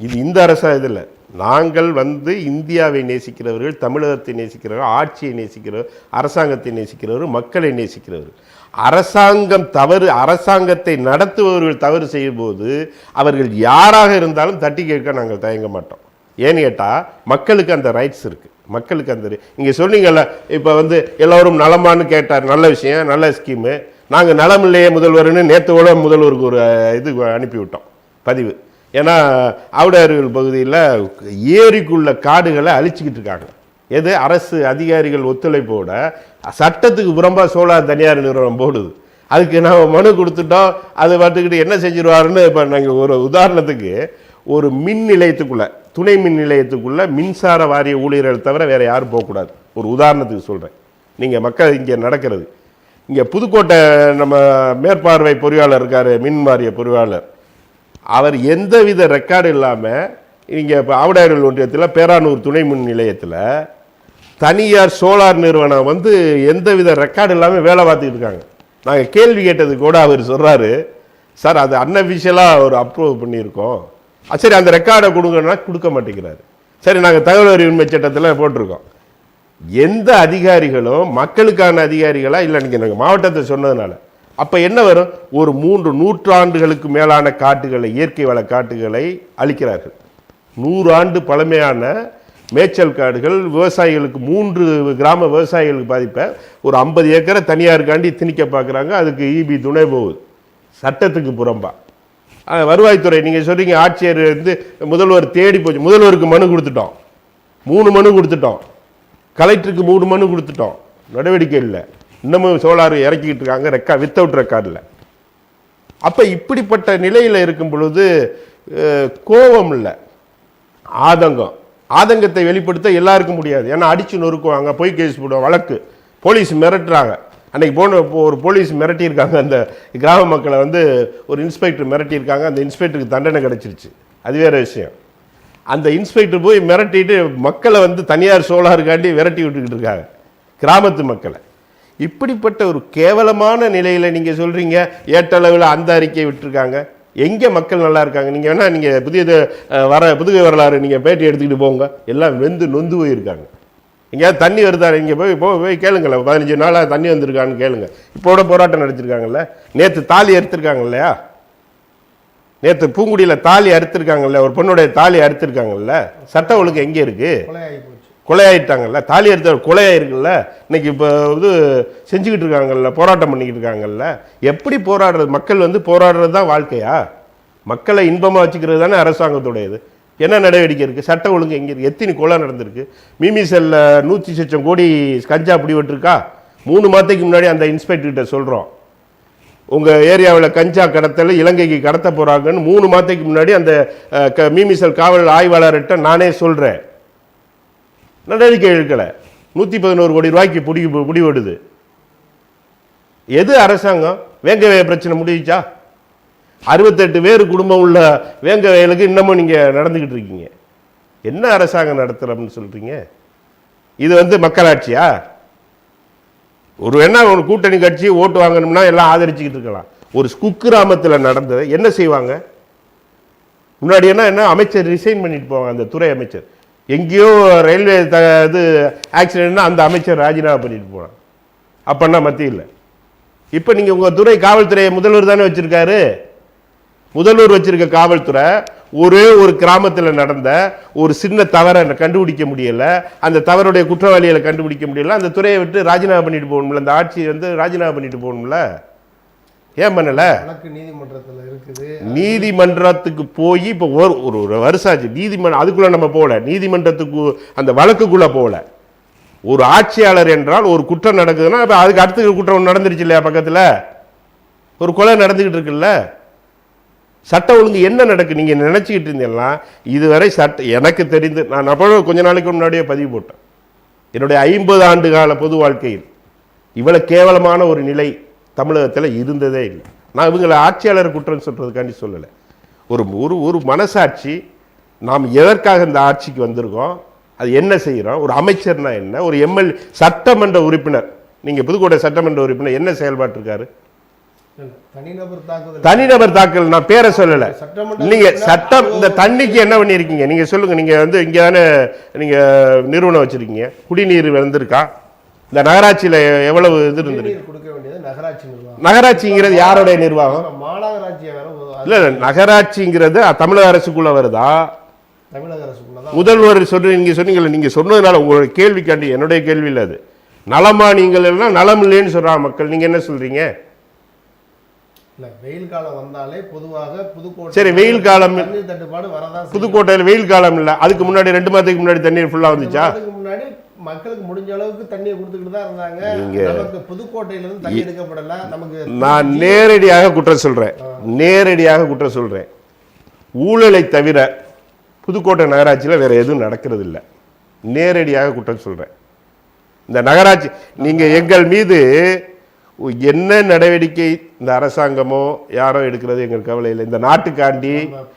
Speaker 1: இது இந்த அரசா இதில் நாங்கள் வந்து இந்தியாவை நேசிக்கிறவர்கள் தமிழகத்தை நேசிக்கிறவர்கள் ஆட்சியை நேசிக்கிறவர் அரசாங்கத்தை நேசிக்கிறவர் மக்களை நேசிக்கிறவர் அரசாங்கம் தவறு அரசாங்கத்தை நடத்துபவர்கள் தவறு செய்யும்போது அவர்கள் யாராக இருந்தாலும் தட்டி கேட்க நாங்கள் தயங்க மாட்டோம். ஏன்னு கேட்டால் மக்களுக்கு அந்த ரைட்ஸ் இருக்குது மக்களுக்கு அந்த இங்கே சொன்னீங்கல்ல இப்போ வந்து எல்லோரும் நலமான்னு கேட்டார் நல்ல விஷயம் நல்ல ஸ்கீமு நாங்கள் நலம் இல்லையே முதல்வர்னு நேற்றுவோட முதல்வருக்கு ஒரு இது அனுப்பிவிட்டோம் பதிவு. ஏன்னா ஆவுடையார்கள் பகுதியில் ஏரிக்குள்ள காடுகளை அழிச்சிக்கிட்டு இருக்காங்க. எது அரசு அதிகாரிகள் ஒத்துழைப்போட சட்டத்துக்கு புறம்பாக சோலார் தனியார் நிறுவனம் போடுது. அதுக்கு நம்ம மனு கொடுத்துட்டோம் அது பார்த்துக்கிட்டு என்ன செஞ்சிருவாருன்னு இப்போ நாங்கள் ஒரு உதாரணத்துக்கு ஒரு மின் நிலையத்துக்குள்ளே துணை மின் நிலையத்துக்குள்ளே மின்சார வாரிய ஊழியர்கள் தவிர வேறு யாரும் போகக்கூடாது. ஒரு உதாரணத்துக்கு சொல்கிறேன் நீங்கள் மக்கள் இங்கே நடக்கிறது. இங்கே புதுக்கோட்டை நம்ம மேற்பார்வை பொறியாளர் இருக்கார் மின் வாரிய பொறியாளர். அவர் எந்தவித ரெக்கார்டு இல்லாமல் இங்கே இப்போ ஆவடாயர்கள் ஒன்றியத்தில் பேரானூர் துணை மின் நிலையத்தில் தனியார் சோலார் நிறுவனம் வந்து எந்தவித ரெக்கார்டு இல்லாமல் வேலை பார்த்துக்கிட்டு இருக்காங்க. நாங்கள் கேள்வி கேட்டது கூட அவர் சொல்கிறாரு சார் அது அன்அஃபிஷியலாக ஒரு அப்ரூவ் பண்ணியிருக்கோம். சரி அந்த ரெக்கார்டை கொடுங்கன்னா கொடுக்க மாட்டேங்கிறாரு. சரி நாங்கள் தகவல் அறிவுரிமை சட்டத்தில் போட்டிருக்கோம். எந்த அதிகாரிகளும் மக்களுக்கான அதிகாரிகளாக இல்லை நீங்கள் நாங்கள் மாவட்டத்தை சொன்னதுனால. அப்போ என்ன வரும்? ஒரு மூன்று நூற்றாண்டுகளுக்கு மேலான காட்டுகளை இயற்கை வள காட்டுகளை அழிக்கிறார்கள். நூறு ஆண்டு பழமையான மேய்ச்சல் காடுகள் விவசாயிகளுக்கு மூன்று கிராம விவசாயிகளுக்கு பாதிப்பை ஒரு ஐம்பது ஏக்கரை தனியாருக்காண்டி திணிக்க பார்க்குறாங்க அதுக்கு ஈபி துணை போகுது சட்டத்துக்கு புறம்பா. வருவாய்த்துறை நீங்கள் சொல்றீங்க ஆட்சியர் வந்து முதல்வர் தேடி போச்சு. முதல்வருக்கு மனு கொடுத்துட்டோம். மூணு மனு கொடுத்துட்டோம். கலெக்டருக்கு மூணு மனு கொடுத்துட்டோம். நடவடிக்கை இல்லை. இன்னமும் சோலார் இறக்கிக்கிட்டு இருக்காங்க ரெக்கா வித்தவுட் ரெக்கார்டில் அப்போ இப்படிப்பட்ட நிலையில் இருக்கும் பொழுது கோபம் இல்லை. ஆதங்கம். ஆதங்கத்தை வெளிப்படுத்த எல்லாருக்கும் முடியாது. ஏன்னா அடிச்சு நொறுக்குவாங்க பொய் கேஸ் போடுவாங்க வழக்கு. போலீஸ் மிரட்டுறாங்க. அன்னைக்கு போன ஒரு போலீஸ் மிரட்டியிருக்காங்க. அந்த கிராம மக்களை வந்து ஒரு இன்ஸ்பெக்டர் மிரட்டியிருக்காங்க. அந்த இன்ஸ்பெக்டருக்கு தண்டனை கிடச்சிருச்சு. அது வேற விஷயம். அந்த இன்ஸ்பெக்டர் போய் மிரட்டிட்டு மக்களை வந்து தனியார் சோலாருக்காண்டி விரட்டி விட்டுக்கிட்டு இருக்காங்க. கிராமத்து மக்களை. இப்படிப்பட்ட ஒரு கேவலமான நிலையில் நீங்கள் சொல்கிறீங்க ஏட்டளவில் அந்த அறிக்கையை விட்டுருக்காங்க. எங்கே மக்கள் நல்லா இருக்காங்க நீங்கள் வேணால் நீங்கள் புதிய வர புதுகை வரலாறு நீங்கள் பேட்டி எடுத்துக்கிட்டு போங்க. எல்லாம் வெந்து நொந்து போயிருக்காங்க. எங்கேயாவது தண்ணி வருதா? நீங்கள் போய் போய் போய் கேளுங்களேன். பதினஞ்சு நாளாக தண்ணி வந்திருக்கான்னு கேளுங்க. இப்போ கூட போராட்டம் நடத்திருக்காங்கல்ல? நேற்று தாலி அறுத்திருக்காங்க இல்லையா? நேற்று பூங்குடியில் தாலி அறுத்திருக்காங்கல்ல ஒரு பொண்ணுடைய தாலி அறுத்திருக்காங்கல்ல சட்ட ஒழுங்கு எங்கே இருக்குது கொலையாயிட்டாங்கல்ல தாலி எடுத்த கொலையாயிருக்குல்ல இன்னைக்கு இப்போ இது செஞ்சுக்கிட்டு இருக்காங்கல்ல போராட்டம் பண்ணிக்கிட்டு இருக்காங்கல்ல எப்படி போராடுறது? மக்கள் வந்து போராடுறது தான் வாழ்க்கையா? மக்களை இன்பமாக வச்சுக்கிறது தானே அரசாங்கத்துடையது. என்ன நடவடிக்கை இருக்குது சட்ட ஒழுங்கு எங்கே இருக்குது எத்தனை கொலை நடந்திருக்கு? மிமிசல்ல நூற்றி சொச்சம் கோடி கஞ்சா பிடிபட்டிருக்கா? மூணு மாதத்துக்கு முன்னாடி அந்த இன்ஸ்பெக்டர்கிட்ட சொல்கிறோம் உங்கள் ஏரியாவில் கஞ்சா கடத்தல் இலங்கைக்கு கடத்த போகிறாங்கன்னு மூணு மாதத்துக்கு முன்னாடி அந்த க- மீமிசல் காவல் ஆய்வாளர்கிட்ட நானே சொல்கிறேன் நடவடிக்கை எடுக்கலை. நூற்றி பதினோரு கோடி ரூபாய்க்கு பிடி பிடிபடுது எது அரசாங்கம்? வேங்கவே பிரச்சனை முடிஞ்சுச்சா? அறுபத்தெட்டு பேர் குடும்பம் உள்ள வேங்க வயலுக்கு இன்னமும் நீங்கள் நடந்துக்கிட்டு இருக்கீங்க. என்ன அரசாங்கம் நடத்துகிறோம்னு சொல்கிறீங்க இது வந்து மக்களாட்சியா? ஒரு என்ன ஒரு கூட்டணி கட்சி ஓட்டு வாங்கணும்னா எல்லாம் ஆதரிச்சுக்கிட்டு இருக்கலாம். ஒரு குக்கிராமத்தில் நடந்தது என்ன செய்வாங்க? முன்னாடி என்ன என்ன அமைச்சர் ரிசைன் பண்ணிட்டு போவாங்க அந்த துறை அமைச்சர். எங்கேயோ ரயில்வே த இது ஆக்சிடென்ட்னா அந்த அமைச்சர் ராஜினாமா பண்ணிட்டு போனான். அப்பன்னா மத்தியில் இப்போ நீங்கள் உங்கள் துறை காவல்துறையை முதல்வர் தானே வச்சுருக்காரு. முதல்வர் வச்சுருக்க காவல்துறை ஒரே ஒரு கிராமத்தில் நடந்த ஒரு சின்ன தவறை கண்டுபிடிக்க முடியலை. அந்த தவறுடைய குற்றவாளிகளை கண்டுபிடிக்க முடியல. அந்த துறையை விட்டு ராஜினாமா பண்ணிட்டு போகணும்ல. அந்த ஆட்சி வந்து ராஜினாமா பண்ணிட்டு போகணும்ல. ஏன் பண்ணல?
Speaker 2: நீதிமன்றத்தில் இருக்குது.
Speaker 1: நீதிமன்றத்துக்கு போய் இப்போ ஒரு ஒரு வருஷம் ஆச்சு நீதிமன்றம் அதுக்குள்ள நம்ம போகல. நீதிமன்றத்துக்கு அந்த வழக்குக்குள்ள போகல. ஒரு ஆட்சியாளர் என்றால் ஒரு குற்றம் நடக்குதுன்னா அப்ப அதுக்கு அடுத்த குற்றம் நடந்துருச்சு இல்லையா பக்கத்தில்? ஒரு கொலை நடந்துக்கிட்டு இருக்குல்ல? சட்ட ஒழுங்கு என்ன நடக்கு? நீங்கள் நினச்சிக்கிட்டு இருந்தீங்கன்னா இதுவரை சட்ட எனக்கு தெரிந்து நான் அப்போ கொஞ்ச நாளைக்கு முன்னாடியே பதிவு போட்டேன். என்னுடைய ஐம்பது ஆண்டு கால பொது வாழ்க்கையில் இவ்வளோ கேவலமான ஒரு நிலை தமிழகத்தில் இருந்ததே இல்லை. நான் இவங்களை ஆட்சியாளர் குற்றம் சொல்கிறதுக்காண்டி சொல்லலை. ஒரு ஒரு ஒரு மனசாட்சி நாம் எதற்காக இந்த ஆட்சிக்கு வந்திருக்கோம் அது என்ன செய்கிறோம் ஒரு அமைச்சர்னா என்ன ஒரு எம்எல் சட்டமன்ற உறுப்பினர் நீங்கள் புதுக்கோட்டை சட்டமன்ற உறுப்பினர் என்ன செயல்பாட்டு இருக்காரு?
Speaker 2: தனிநபர்
Speaker 1: தாக்கல் நான் பேரை சொல்லலை. நீங்க சட்டம் இந்த தண்ணிக்கு என்ன பண்ணியிருக்கீங்க நீங்க சொல்லுங்க நீங்க வந்து இங்க தானே நீங்க நிறுவனம் வச்சிருக்கீங்க. குடிநீர் வந்திருக்கா இந்த நகராட்சியில எவ்வளவு இது
Speaker 2: நிர்வாகம்.
Speaker 1: நகராட்சிங்கிறது யாருடைய நிர்வாகம்? இல்ல இல்ல நகராட்சிங்கிறது தமிழக அரசுக்குள்ள வருதா? முதல்வர் சொல்லி நீங்க சொன்னீங்கல்ல நீங்க சொன்னதுனால உங்களுடைய கேள்விக்காண்டி என்னுடைய கேள்வி இல்லை அது. நலமா நீங்கள் எல்லாம் நலம் இல்லைன்னு சொல்றாங்க மக்கள். நீங்க என்ன சொல்றீங்க?
Speaker 2: இல்ல வெயில் காலம் வந்தாலே பொதுவாக புதுக்கோட்டை
Speaker 1: சரி, வெயில் காலம்
Speaker 2: தட்டுப்பாடு வரதான்.
Speaker 1: புதுக்கோட்டையில் வெயில் காலம் இல்லை. அதுக்கு முன்னாடி ரெண்டு மாதத்துக்கு முன்னாடி தண்ணீர் ஃபுல்லா வந்துச்சா?
Speaker 2: முன்னாடி மக்களுக்கு முடிஞ்ச அளவுக்கு தண்ணியை கொடுத்துக்கிட்டு தான் இருந்தாங்க. நமக்கு புதுக்கோட்டையில இருந்து தண்ணி எடுக்கப்படல. நமக்கு
Speaker 1: நான் நேரடியாக குற்றம் சொல்றேன். நேரடியாக குற்றம் சொல்றேன். ஊழலை தவிர புதுக்கோட்டை நகராட்சியில் வேற எதுவும் நடக்கிறது இல்லை நேரடியாக குற்றம் சொல்றேன். இந்த நகராட்சி நீங்க எங்கள் மீது என்ன நடவடிக்கை இந்த அரசாங்கமோ யாரோ எடுக்கிறது எங்களுக்கு கவலை இல்லை. இந்த நாட்டுக்காண்டி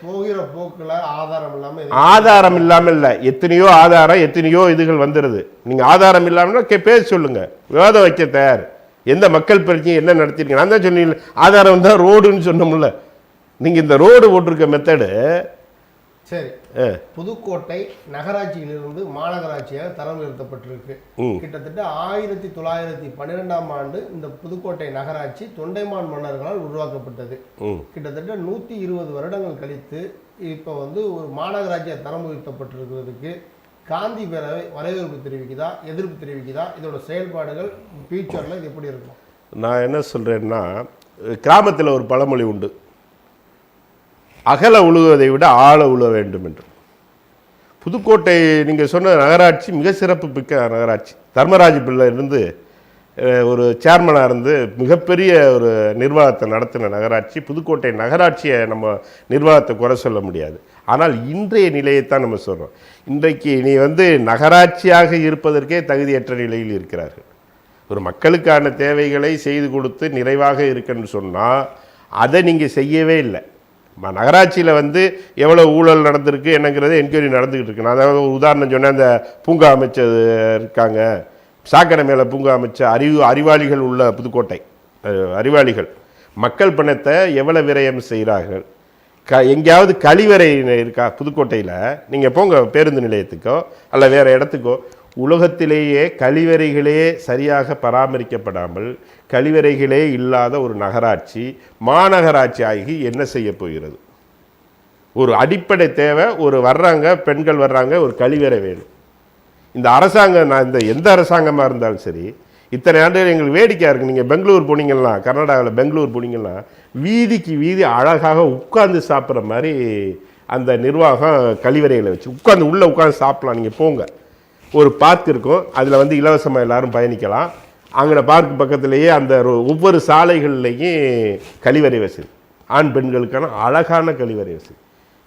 Speaker 2: போகிற போக்குல ஆதாரம் இல்லாம எதுவும்
Speaker 1: ஆதாரம் இல்லாமல் இல்லை. எத்தனையோ ஆதாரம் எத்தனையோ இதுகள் வந்துடுது நீங்க ஆதாரம் இல்லாமல் பேச சொல்லுங்க. விவாதம் வைக்க தயார் எந்த மக்கள் பிரச்சனை என்ன நடத்திருக்கீங்க? நான் தான் சொன்னீங்க ஆதாரம் தான் ரோடுன்னு சொன்னோம்ல. நீங்க இந்த ரோடு போட்டிருக்க மெத்தடு
Speaker 2: சரி. புதுக்கோட்டை நகராட்சியிலிருந்து மாநகராட்சியாக தரம் உயர்த்தப்பட்டிருக்கு. கிட்டத்தட்ட ஆயிரத்தி தொள்ளாயிரத்தி பன்னிரெண்டாம் ஆண்டு இந்த புதுக்கோட்டை நகராட்சி தொண்டைமான் மன்னர்களால் உருவாக்கப்பட்டது. கிட்டத்தட்ட நூற்றி இருபது வருடங்கள் கழித்து இப்போ வந்து ஒரு மாநகராட்சியாக தரம் உயர்த்தப்பட்டிருக்கிறதுக்கு காந்தி பேரவை வரவேற்பு தெரிவிக்குதா எதிர்ப்பு தெரிவிக்குதா இதோட செயல்பாடுகள் ஃபியூச்சரில் இது எப்படி இருக்கும்?
Speaker 1: நான் என்ன சொல்றேன்னா கிராமத்தில் ஒரு பழமொழி உண்டு. அகல உழுவதை விட ஆழ உழுவ வேண்டும் என்று. புதுக்கோட்டை நீங்கள் சொன்ன நகராட்சி மிக சிறப்பு மிக்க நகராட்சி. தர்மராஜ் பிள்ளை இருந்து ஒரு சேர்மனாக இருந்து மிகப்பெரிய ஒரு நிர்வாகத்தை நடத்தின நகராட்சி. புதுக்கோட்டை நகராட்சியை நம்ம நிர்வாகத்தை குறை சொல்ல முடியாது. ஆனால் இன்றைய நிலையைத்தான் நம்ம சொல்கிறோம் இன்றைக்கு நீ வந்து நகராட்சியாக இருப்பதற்கே தகுதியற்ற நிலையில் இருக்கிறார்கள். ஒரு மக்களுக்கான தேவைகளை செய்து கொடுத்து நிறைவாக இருக்குன்னு சொன்னால் அதை நீங்கள் செய்யவே இல்லை. நகராட்சியில் வந்து எவ்வளோ ஊழல் நடந்திருக்கு என்னங்கிறது என்கொயரி நடந்துக்கிட்டு இருக்கு. நான் அதாவது உதாரணம் சொன்னேன் அந்த பூங்கா அமைச்சர் இருக்காங்க. சாக்கடை மேலே பூங்கா அமைச்ச அறிவு அறிவாளிகள் உள்ள புதுக்கோட்டை. அறிவாளிகள். மக்கள் பணத்தை எவ்வளோ விரயம் செய்கிறார்கள்? க எங்கேயாவது கழிவறை இருக்கா? புதுக்கோட்டையில். நீங்கள் போங்க பேருந்து நிலையத்துக்கோ அல்ல வேறு இடத்துக்கோ. உலகத்திலேயே கழிவறைகளே சரியாக பராமரிக்கப்படாமல் கழிவறைகளே இல்லாத ஒரு நகராட்சி மாநகராட்சி ஆகி என்ன செய்ய போகிறது? ஒரு அடிப்படை தேவை ஒரு வர்றாங்க பெண்கள் வர்றாங்க ஒரு கழிவறை வேணும். இந்த அரசாங்கம் நான் இந்த எந்த அரசாங்கமாக இருந்தாலும் சரி இத்தனை ஆண்டுகள் எங்களுக்கு வேடிக்கையாக இருக்குது நீங்கள் பெங்களூர் போனீங்கன்னா கர்நாடகாவில் பெங்களூர் போனீங்கன்னா வீதிக்கு வீதி அழகாக உட்கார்ந்து சாப்பிட்ற மாதிரி அந்த நிர்வாகம் கழிவறைகளை வச்சு உட்காந்து உள்ளே உட்காந்து சாப்பிடலாம். நீங்கள் போங்க. ஒரு பார்க் இருக்கும். அதில் வந்து இலவசமாக எல்லாரும் பயணிக்கலாம். அங்கே பார்க் பக்கத்துலேயே அந்த ஒவ்வொரு சாலைகள்லேயும் கழிவறை வசதி. ஆண் பெண்களுக்கான அழகான கழிவறை வசதி.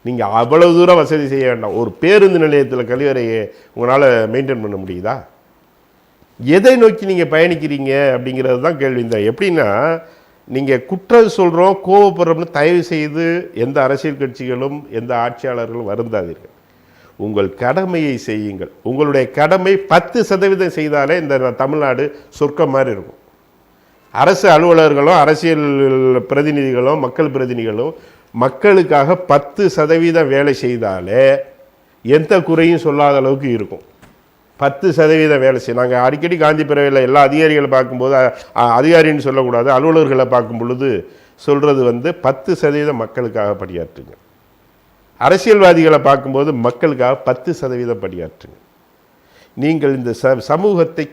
Speaker 1: நீங்கள் அவ்வளவு தூரம் வசதி செய்ய வேண்டாம். ஒரு பேருந்து நிலையத்தில் கழிவறையை உங்களால் மெயின்டைன் பண்ண முடியுதா? எதை நோக்கி நீங்கள் பயணிக்கிறீங்க அப்படிங்கிறது தான் கேள்வி. தான் எப்படின்னா நீங்கள் குற்றம் சொல்கிறோம் கோவப்படுறோம்னு தயவு செய்து எந்த அரசியல் கட்சிகளும் எந்த ஆட்சியாளர்களும் வருந்தாதீர்கள். உங்கள் கடமையை செய்யுங்கள். உங்களுடைய கடமை பத்து சதவீதம் செய்தாலே இந்த தமிழ்நாடு சொர்க்கம் மாதிரி இருக்கும். அரசு அலுவலர்களும் அரசியல் பிரதிநிதிகளும் மக்கள் பிரதிநிதிகளும் மக்களுக்காக பத்து சதவீதம் வேலை செய்தாலே எந்த குறையும் சொல்லாத அளவுக்கு இருக்கும். பத்து சதவீதம் வேலை செய்யும் நாங்கள் அடிக்கடி காந்தி பிறவையில் எல்லா அதிகாரிகளை பார்க்கும்போது அதிகாரின்னு சொல்லக்கூடாது அலுவலர்களை பார்க்கும் பொழுது சொல்கிறது வந்து பத்து சதவீதம் மக்களுக்காக பணியாற்றுங்க. அரசியல்வாதிகளை பார்க்கும்போது மக்களுக்காக பத்து சதவீதம் பணியாற்றுங்க. நீங்கள் இந்த ச சமூகத்தை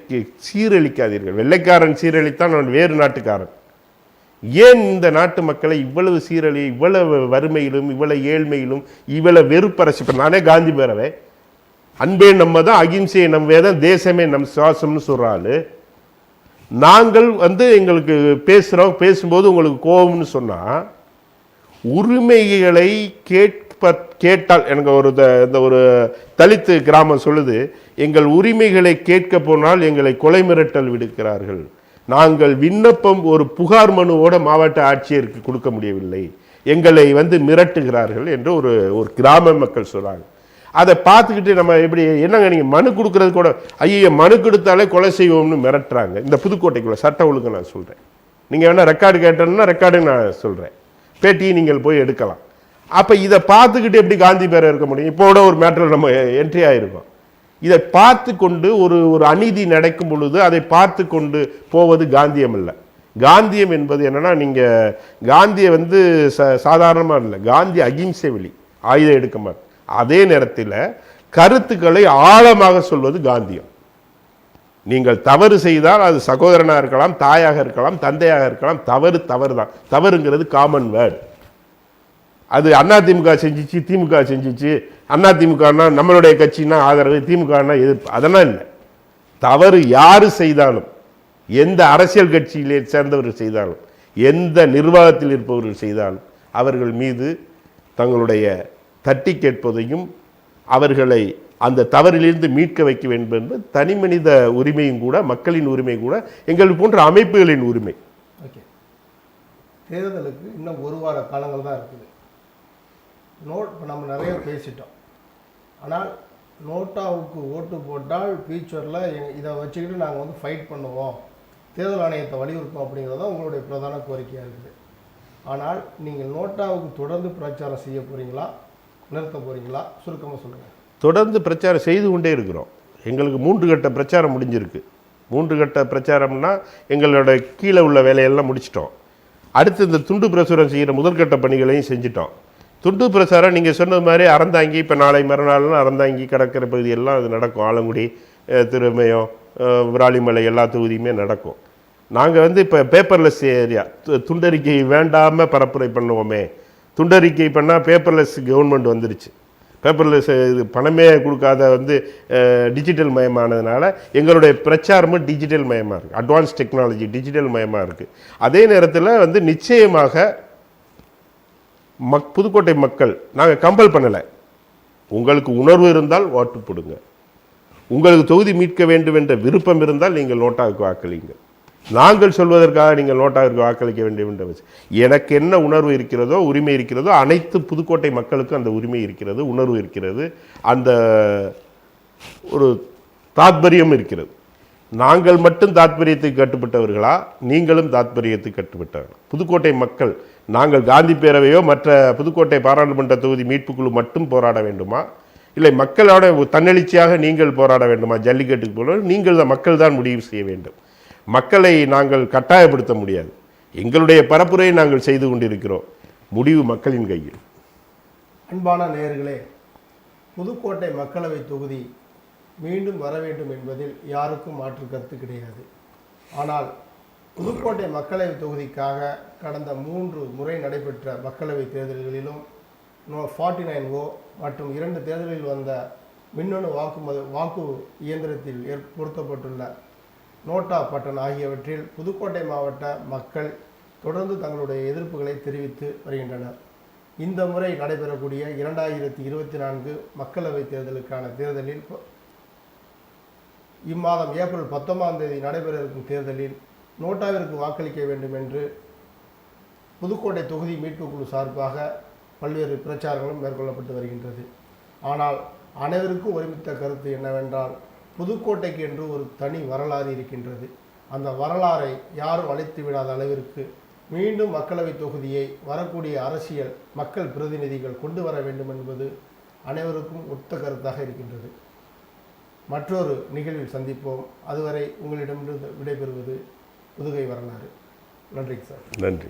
Speaker 1: சீரழிக்காதீர்கள். வெள்ளைக்காரன் சீரழித்தான் அவன் வேறு நாட்டுக்காரன். ஏன் இந்த நாட்டு மக்களை இவ்வளவு சீரழி இவ்வளவு வறுமையிலும் இவ்வளவு ஏழ்மையிலும் இவ்வளவு வெறுப்பரசு இப்போ நானே காந்தி பேரவை. அன்பே நம்ம தான் அகிம்சையை நம் வேதம் தேசமே நம் சுவாசம்னு சொல்கிறாள் நாங்கள் வந்து எங்களுக்கு பேசுகிறோம் பேசும்போது உங்களுக்கு கோபம்னு சொன்னால் உரிமைகளை கேட்ப கேட்டால் எனக்கு ஒரு த- இந்த ஒரு தலித்து கிராமம் சொல்லுது எங்கள் உரிமைகளை கேட்க போனால் எங்களை கொலை மிரட்டல் விடுக்கிறார்கள். நாங்கள் விண்ணப்பம் ஒரு புகார் மனுவோட மாவட்ட ஆட்சியருக்கு கொடுக்க முடியவில்லை. எங்களை வந்து மிரட்டுகிறார்கள் என்று ஒரு ஒரு கிராம மக்கள் சொல்கிறாங்க அதை பார்த்துக்கிட்டு நம்ம எப்படி என்னங்க நீங்கள் மனு கொடுக்கறது கூட ஐயோ மனு கொடுத்தாலே கொலை செய்வோம்னு மிரட்டுறாங்க. இந்த புதுக்கோட்டைக்குள்ள சட்ட ஒழுங்கு நான் சொல்கிறேன் நீங்கள் வேணால் ரெக்கார்டு கேட்டோன்னா ரெக்கார்டு நான் சொல்கிறேன் பேட்டியை நீங்கள் போய் எடுக்கலாம். அப்போ இதை பார்த்துக்கிட்டு எப்படி காந்தி பேரை இருக்க முடியும்? இப்போ ஒரு மேட்டரில் நம்ம என்ட்ரி ஆகிருக்கோம் இதை பார்த்து கொண்டு ஒரு ஒரு அநீதி நடக்கும் பொழுது அதை பார்த்து கொண்டு போவது காந்தியம் இல்லை காந்தியம் என்பது என்னன்னா நீங்கள் காந்தியை வந்து ச சாதாரணமாக இல்லை காந்தி அகிம்சை வழி ஆயுதம் எடுக்க மாட்டேன் அதே நேரத்தில் கருத்துக்களை ஆழமாக சொல்வது காந்தியம். நீங்கள் தவறு செய்தால் அது சகோதரனாக இருக்கலாம் தாயாக இருக்கலாம் தந்தையாக இருக்கலாம் தவறு தவறு தான் தவறுங்கிறது காமன் வேர்டு அது அதிமுக செஞ்சிச்சு திமுக செஞ்சிச்சு. அதிமுகனா நம்மளுடைய கட்சினா ஆதரவு திமுகனா எதிர்ப்பு. அதெல்லாம் இல்லை. தவறு யார் செய்தாலும் எந்த அரசியல் கட்சியிலே சேர்ந்தவர்கள் செய்தாலும் எந்த நிர்வாகத்தில் இருப்பவர்கள் செய்தாலும் அவர்கள் மீது தங்களுடைய தட்டி கேட்பதையும் அவர்களை அந்த தவறிலிருந்து மீட்க வைக்க வேண்டும் என்பது தனி மனித உரிமையும் கூட மக்களின் உரிமை கூட எங்கள் போன்ற அமைப்புகளின் உரிமை.
Speaker 2: ஓகே. தேர்தலுக்கு இன்னும் ஒரு வார காலங்கள் தான் இருக்குது. நோட் இப்போ நம்ம நிறைய பேசிட்டோம். ஆனால் நோட்டாவுக்கு ஓட்டு போட்டால் ஃபியூச்சரில் இதை வச்சுக்கிட்டு நாங்கள் வந்து ஃபைட் பண்ணுவோம். தேர்தல் ஆணையத்தை வலியுறுத்தோம் அப்படிங்கிறது தான் உங்களுடைய பிரதான கோரிக்கையாக இருக்குது. ஆனால் நீங்கள் நோட்டாவுக்கு தொடர்ந்து பிரச்சாரம் செய்ய போகிறீங்களா நிறுத்த போகிறீங்களா சுருக்கமாக சொல்லுங்கள்
Speaker 1: தொடர்ந்து பிரச்சாரம் செய்து கொண்டே இருக்கிறோம். எங்களுக்கு மூன்று கட்ட பிரச்சாரம் முடிஞ்சிருக்கு. மூன்று கட்ட பிரச்சாரம்னா எங்களோட கீழே உள்ள வேலையெல்லாம் முடிச்சிட்டோம். அடுத்து இந்த துண்டு பிரசுரம் செய்கிற முதற்கட்ட பணிகளையும் செஞ்சிட்டோம். துண்டு பிரசாரம் நீங்கள் சொன்னது மாதிரி அறந்தாங்கி இப்போ நாளை மறுநாள்லாம் அறந்தாங்கி கிடக்கிற பகுதியெல்லாம் அது நடக்கும். ஆலங்குடி திருமயம் விராலிமலை எல்லா தொகுதியுமே நடக்கும். நாங்கள் வந்து இப்போ பேப்பர்லெஸ் ஏரியா துண்டறிக்கை வேண்டாமல் பரப்புரை பண்ணுவோமே. துண்டறிக்கை பண்ணால் பேப்பர்லெஸ் கவர்மெண்ட் வந்துருச்சு. பேப்பர்லெஸ் இது பணமே கொடுக்காத வந்து டிஜிட்டல் மயமானதுனால எங்களுடைய பிரச்சாரமும் டிஜிட்டல் மயமாக இருக்குது அட்வான்ஸ் டெக்னாலஜி டிஜிட்டல் மயமாக இருக்குது அதே நேரத்தில் வந்து நிச்சயமாக மக் புதுக்கோட்டை மக்கள் நாங்கள் கம்பல் பண்ணலை. உங்களுக்கு உணர்வு இருந்தால் ஓட்டு போடுங்க. உங்களுக்கு தொகுதி மீட்க வேண்டும் என்ற விருப்பம் இருந்தால் நீங்கள் நோட்டாவுக்கு வாக்களிங்க. நாங்கள் சொல்வதற்காக நீங்கள் நோட்டாவிற்கு வாக்களிக்க வேண்டும் என்ற எனக்கு என்ன உணர்வு இருக்கிறதோ உரிமை இருக்கிறதோ அனைத்து புதுக்கோட்டை மக்களுக்கும் அந்த உரிமை இருக்கிறது உணர்வு இருக்கிறது அந்த ஒரு தாத்பரியம் இருக்கிறது. நாங்கள் மட்டும் தாத்பரியத்துக்கு கட்டுப்பட்டவர்களா? நீங்களும் தாத்பரியத்துக்கு கட்டுப்பட்டவர்களா? புதுக்கோட்டை மக்கள் நாங்கள் காந்தி பேரவையோ மற்ற புதுக்கோட்டை பாராளுமன்ற தொகுதி மீட்புக்குழு மட்டும் போராட வேண்டுமா? இல்லை மக்களோட தன்னெழுச்சியாக நீங்கள் போராட வேண்டுமா? ஜல்லிக்கட்டுக்கு போல நீங்கள் தான் மக்கள் தான் முடிவு செய்ய வேண்டும். மக்களை நாங்கள் கட்டாயப்படுத்த முடியாது. எங்களுடைய பரப்புரையை நாங்கள் செய்து கொண்டிருக்கிறோம். முடிவு மக்களின் கையில்.
Speaker 2: அன்பான நேயர்களே புதுக்கோட்டை மக்களவை தொகுதி மீண்டும் வர வேண்டும் என்பதில் யாருக்கும் மாற்று கருத்து கிடையாது. ஆனால் புதுக்கோட்டை மக்களவை தொகுதிக்காக கடந்த மூன்று முறை நடைபெற்ற மக்களவை தேர்தல்களிலும் நோ ஃபார்ட்டி நைன் ஓ மற்றும் இரண்டு தேர்தலில் வந்த மின்னணு வாக்குமது வாக்கு இயந்திரத்தில் ஏற் பொருத்தப்பட்டுள்ள நோட்டா பட்டன் ஆகியவற்றில் புதுக்கோட்டை மாவட்ட மக்கள் தொடர்ந்து தங்களுடைய எதிர்ப்புகளை தெரிவித்து வருகின்றனர். இந்த முறை நடைபெறக்கூடிய இரண்டாயிரத்தி இருபத்தி நான்கு மக்களவைத் தேர்தலுக்கான தேர்தலில் இம்மாதம் ஏப்ரல் பத்தொன்பதாம் தேதி நடைபெற இருக்கும் தேர்தலில் நோட்டாவிற்கு வாக்களிக்க வேண்டும் என்று புதுக்கோட்டை தொகுதி மீட்புக் குழு சார்பாக பல்வேறு பிரச்சாரங்களும் மேற்கொள்ளப்பட்டு வருகின்றது. ஆனால் அனைவருக்கும் ஒருமித்த கருத்து என்னவென்றால் புதுக்கோட்டைக்கு என்று ஒரு தனி வரலாறு இருக்கின்றது. அந்த வரலாறை யாரும் அழைத்து விடாத அளவிற்கு மீண்டும் மக்களவைத் தொகுதியை வரக்கூடிய அரசியல் மக்கள் பிரதிநிதிகள் கொண்டு வர வேண்டும் என்பது அனைவருக்கும் ஒத்த கருத்தாக இருக்கின்றது. மற்றொரு நிகழ்வில் சந்திப்போம். அதுவரை உங்களிடமிருந்து விடைபெறுவது புதுகை வரலாறு. நன்றி சார்.
Speaker 1: நன்றி.